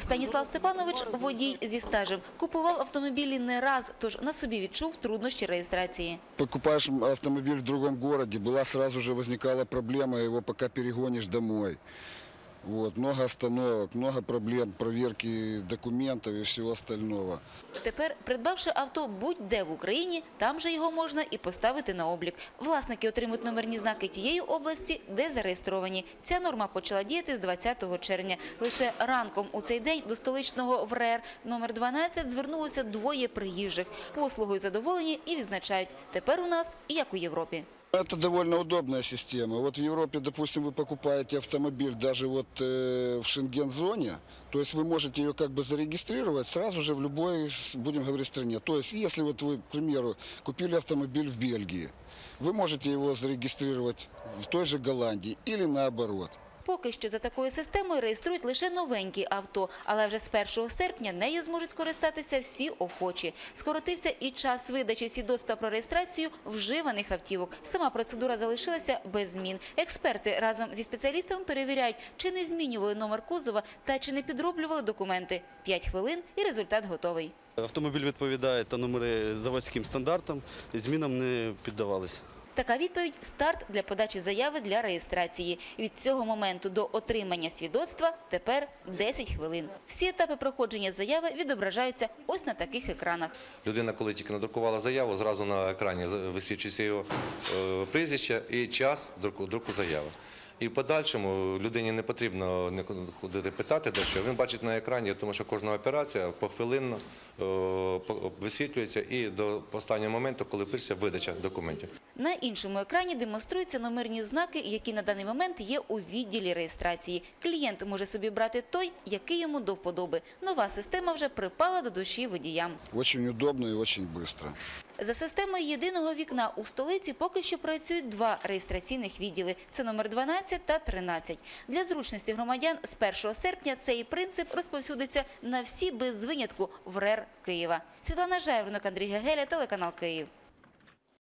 Станіслав Степанович – водій зі стажем. Купував автомобілі не раз, тож на собі відчув труднощі реєстрації. Покупаєш автомобіль в другому місті, була сразу же возникала проблема, його поки перегониш домой. Вот, много остановок, много проблем, проверки документов и всего остального. Тепер, придбавши авто будь-де в Україні, там же його можна і поставити на облік. Власники отримують номерні знаки тієї області, де зареєстровані. Ця норма почала діяти з 20 червня. Лише ранком у цей день до столичного ВРЕР номер 12 звернулося двоє приїжджих. Послугою задоволені і відзначають – тепер у нас і як у Європі. Это довольно удобная система. Вот в Европе, допустим, вы покупаете автомобиль даже вот э, в шенген-зоне, то есть вы можете ее как бы зарегистрировать сразу же в любой, будем говорить, стране. То есть если вот вы, к примеру, купили автомобиль в Бельгии, вы можете его зарегистрировать в той же Голландии или наоборот. Поки що за такою системою реєструють лише новенькі авто, але вже з 1 серпня нею зможуть скористатися всі охочі. Скоротився і час видачі свідоцтва про реєстрацію вживаних автівок. Сама процедура залишилася без змін. Експерти разом зі спеціалістами перевіряють, чи не змінювали номер кузова та чи не підроблювали документи. П'ять хвилин і результат готовий. Автомобіль відповідає та номери заводським стандартам, змінам не піддавалися. Така відповідь – старт для подачі заяви для реєстрації. Від цього моменту до отримання свідоцтва тепер 10 хвилин. Всі етапи проходження заяви відображаються ось на таких екранах. Людина, коли тільки надрукувала заяву, зразу на екрані висвічується його е, прізвище і час друку, заяви. І в подальшому людині не потрібно ходити питати дещо. Він бачить на екрані, тому що кожна операція похвилинно е, висвітлюється і до останнього моменту, коли пишеться видача документів. На іншому екрані демонструються номерні знаки, які на даний момент є у відділі реєстрації. Клієнт може собі брати той, який йому до вподоби. Нова система вже припала до душі водіям. Очень удобно и очень быстро. За системою єдиного вікна у столиці поки що працюють два реєстраційних відділи. Це номер 12 та 13. Для зручності громадян з 1 серпня цей принцип розповсюдиться на всі без винятку в РЕР Києва. Світлана Жайворонок, Андрій Гегеля, телеканал Київ.